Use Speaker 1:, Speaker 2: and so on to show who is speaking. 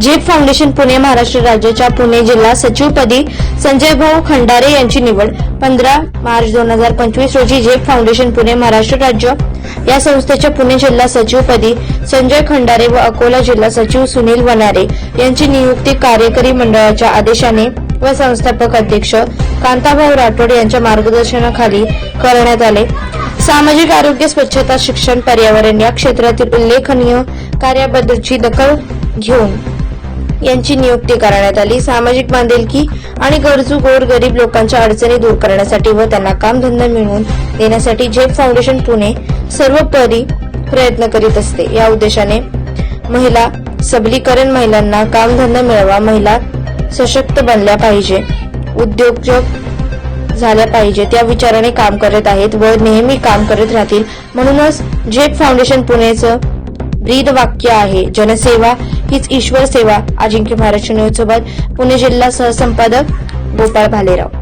Speaker 1: झेप फाउंडेशन पुणे महाराष्ट्र राज्याच्या पुणे जिल्हा सचिवपदी संजय भाऊ खंडारे यांची निवड पंधरा मार्च दोन हजार पंचवीस रोजी झेप फाउंडेशन पुणे महाराष्ट्र राज्य या संस्थेच्या पुणे जिल्हा सचिवपदी संजय खंडारे व अकोला जिल्हा सचिव सुनील वनारे यांची नियुक्ती कार्यकारी मंडळाच्या आदेशाने व संस्थापक अध्यक्ष कांताभाऊ राठोड यांच्या मार्गदर्शनाखाली करण्यात आले. सामाजिक आरोग्य स्वच्छता शिक्षण पर्यावरण या क्षेत्रातील उल्लेखनीय कार्याबद्दलची दखल घेऊन यांची नियुक्ती करण्यात आली. सामाजिक बांधिलकी आणि गरजू गोर गरीब लोकांच्या अडचणी दूर करण्यासाठी व त्यांना कामधंदा मिळवून देण्यासाठी झेप फाउंडेशन पुणे सर्वपरी प्रयत्न करीत असते. या उद्देशाने महिला सबलीकरण महिलांना कामधंदा मिळावा. महिला सशक्त बनल्या पाहिजे. उद्योजक झाल्या पाहिजे. त्या विचाराने काम करत आहेत व नेहमी काम करत राहतील. म्हणूनच झेप फाउंडेशन पुणेचं ब्रीद वाक्य आहे. जनसेवा हीच ईश्वर सेवा अजिंक्य महाराष्ट्र न्यूज सोबत पुणे जिल्हा सहसंपादक गोपाळ भालेराव.